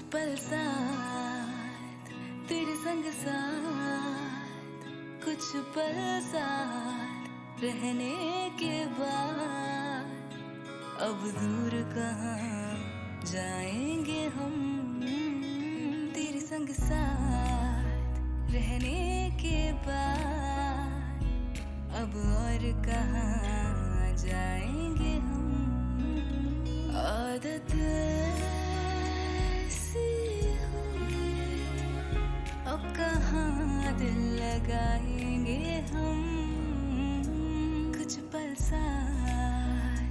पल साथ, तेरे संग साथ, कुछ पल साथ रहने के बाद। अब दूर कहाँ जाएँगे हम, तेरे संग साथ रहने के बाद। अब और कहाँ जाएँगे हम, आदत लगाएँगे हम कुछ पल साथ,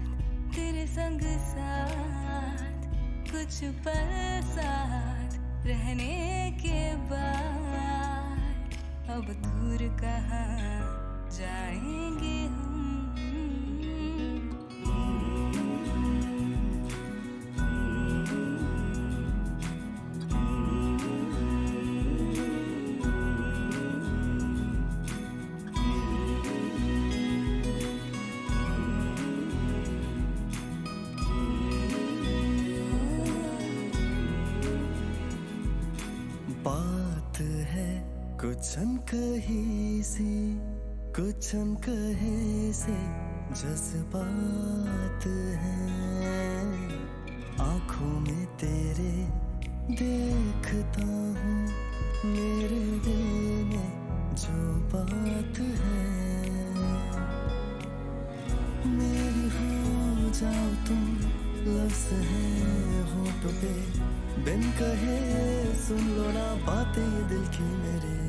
तेरे संग साथ, कुछ पल साथ रहने के बाद। अब दूर कहाँ जाएँगे हम? है कुछ अनकही सी कुछ अनकहे से जज्बात है। आँखों में तेरे देखता हूँ, मेरे दिल में जो बात है। मेरी हो जाओ तुम, लफ्ज है होठ पे। बिन कहे सुन लो ना बातें दिल की मेरे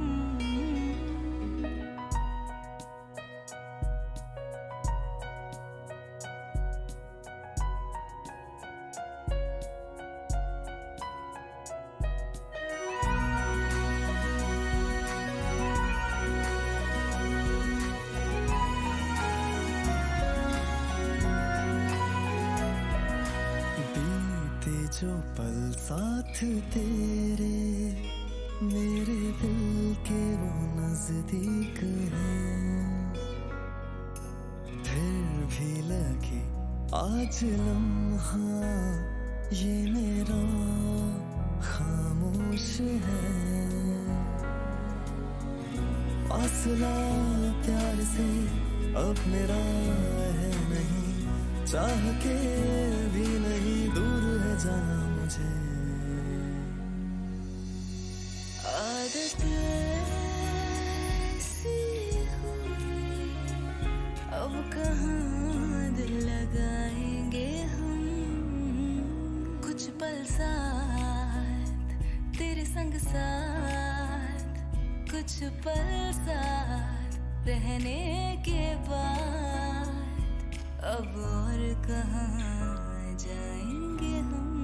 जो पल साथ तेरे, मेरे दिल के वो नज़दीक हैं। फिर भी लगे आज लम्हा, ये मेरा खामोश है। फासला प्यार से अब मेरा है नहीं, चाह के भी नहीं दूर है मुझे। आदत अब कहाँ दिल लगाएँगे हम? कुछ पल साथ, तेरे संग साथ, कुछ पल साथ रहने के बाद। अब और कहाँ जाएँगे हम।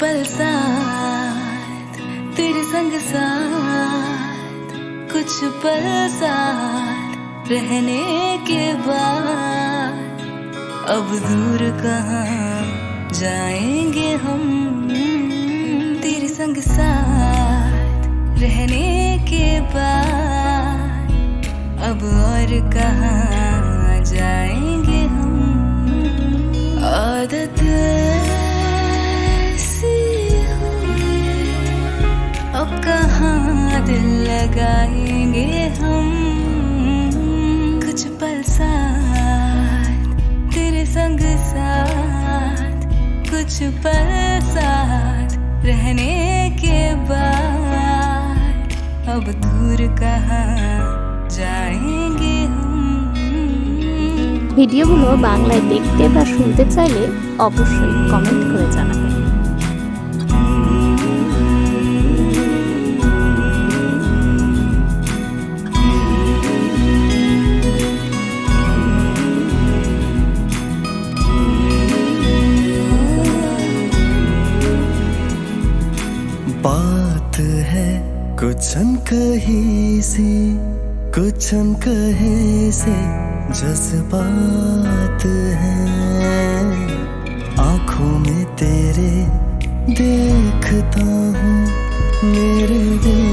पल साथ तेरे संग साथ, कुछ पल साथ रहने के बाद। अब दूर कहाँ जाएँगे हम, तेरे संग साथ रहने के बाद। अब और कहाँ जाएँगे हम, आदत बिताएंगे हम कुछ पल साथ तेरे संग साथ कुछ पल साथ रहने के बाद अब दूर कहाँ जाएंगे हम ভিডিওগুলো বাংলায় দেখতে বা শুনতে চাইলে অবশ্যই কমেন্ট করে জানাবেন बात है। कुछ कहे सी कुछ कहे से जज्बात है। आँखों में तेरे देखता हूँ, मेरे दिल